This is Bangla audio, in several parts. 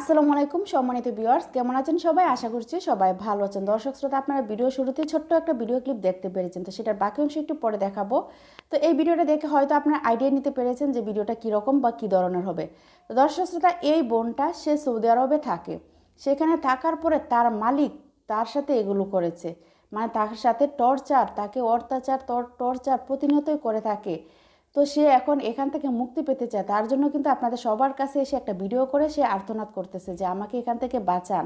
আসসালামু আলাইকুম সম্মানিত ভিউয়ার্স কেমন আছেন সবাই? আশা করছি সবাই ভালো আছেন। দর্শক শ্রোতা, আপনারা ভিডিও শুরুতে ছোট্ট একটা ভিডিও ক্লিপ দেখতে পেরেছেন, তো সেটার বাকি অংশ একটু পরে দেখাবো। তো এই ভিডিওটা দেখে হয়তো আপনারা আইডিয়া নিতে পেরেছেন যে ভিডিওটা কীরকম বা কী ধরনের হবে। তো দর্শক শ্রোতা, এই বোনটা, সে সৌদি আরবে থাকে। সেখানে থাকার পরে তার মালিক তার সাথে এগুলো করেছে। মানে তার সাথে টর্চার তাকে অত্যাচার টর্চার প্রতিনিয়তই করে থাকে। তো সে এখন এখান থেকে মুক্তি পেতে চায়। তার জন্য কিন্তু আপনাদের সবার কাছে এসে একটা ভিডিও করে সে আর্তনাদ করতেছে যে আমাকে এখান থেকে বাঁচান,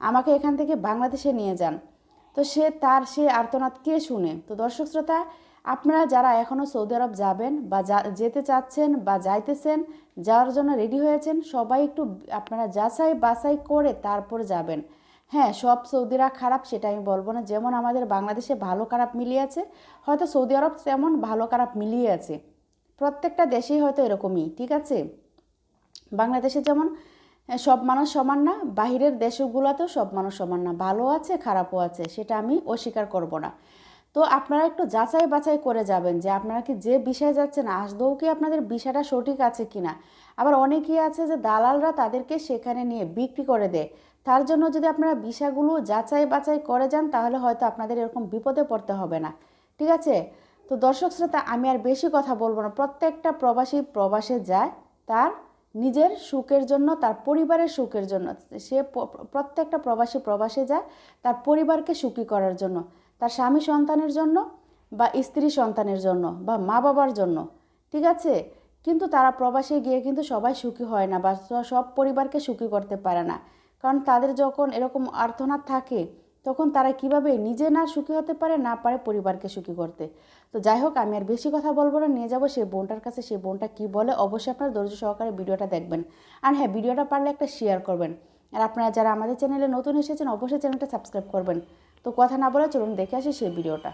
আমাকে এখান থেকে বাংলাদেশে নিয়ে যান। তো সে তার সে আর্তনাদ কে শুনে? তো দর্শক শ্রোতা, আপনারা যারা এখনও সৌদি আরব যাবেন বা যেতে চাচ্ছেন বা যাইতেছেন, যাওয়ার জন্য রেডি হয়েছেন, সবাই একটু আপনারা যাচাই বাছাই করে তারপর যাবেন। হ্যাঁ সব সৌদিরা খারাপ সেটা আমি বলব না। যেমন আমাদের বাংলাদেশে ভালো খারাপ মিলিয়ে আছে, হয়তো সৌদি আরব তেমন ভালো খারাপ মিলিয়ে আছে। প্রত্যেকটা দেশেই হয়তো এরকমই, ঠিক আছে? বাংলাদেশে যেমন সব মানুষ সমান না, বাহিরের দেশগুলোতেও সব মানুষ সমান না। ভালো আছে, খারাপও আছে, সেটা আমি অস্বীকার করব না। তো আপনারা একটু যাচাই বাছাই করে যাবেন যে আপনারা কি যে বিষয়ে যাচ্ছেন আসদৌ কি আপনাদের বিষয়টা সঠিক আছে কি না আবার অনেকেই আছে যে দালালরা তাদেরকে সেখানে নিয়ে বিক্রি করে দেয়। তার জন্য যদি আপনারা বিষয়গুলো যাচাই বাছাই করে যান, তাহলে হয়তো আপনাদের এরকম বিপদে পড়তে হবে না। ঠিক আছে? তো দর্শক শ্রোতা, আমি আর বেশি কথা বলব না। প্রত্যেকটা প্রবাসী প্রবাসে যায় তার নিজের সুখের জন্য, তার পরিবারের সুখের জন্য। সে প্রত্যেকটা প্রবাসী প্রবাসে যায় তার পরিবারকে সুখী করার জন্য, তার স্বামী সন্তানের জন্য বা স্ত্রী সন্তানের জন্য বা মা বাবার জন্য। ঠিক আছে? কিন্তু তারা প্রবাসে গিয়ে কিন্তু সবাই সুখী হয় না বা সব পরিবারকে সুখী করতে পারে না। কারণ তাদের যখন এরকম আর্থনাদ থাকে তখন তারা কীভাবে নিজে না সুখী হতে পারে, না পারে পরিবারকে সুখী করতে। তো যাই হোক, আমি আর বেশি কথা বলব না, নিয়ে যাব সেই বোনটার কাছে। সেই বোনটা কি বলে, অবশ্যই আপনারা ধৈর্য সহকারে ভিডিওটা দেখবেন। আর হ্যাঁ ভিডিওটা পারলে একটা শেয়ার করবেন। আর আপনারা যারা আমাদের চ্যানেলে নতুন এসেছেন, অবশ্যই চ্যানেলটা সাবস্ক্রাইব করবেন। তো কথা না বলে চলুন, দেখে আসি সেই ভিডিওটা।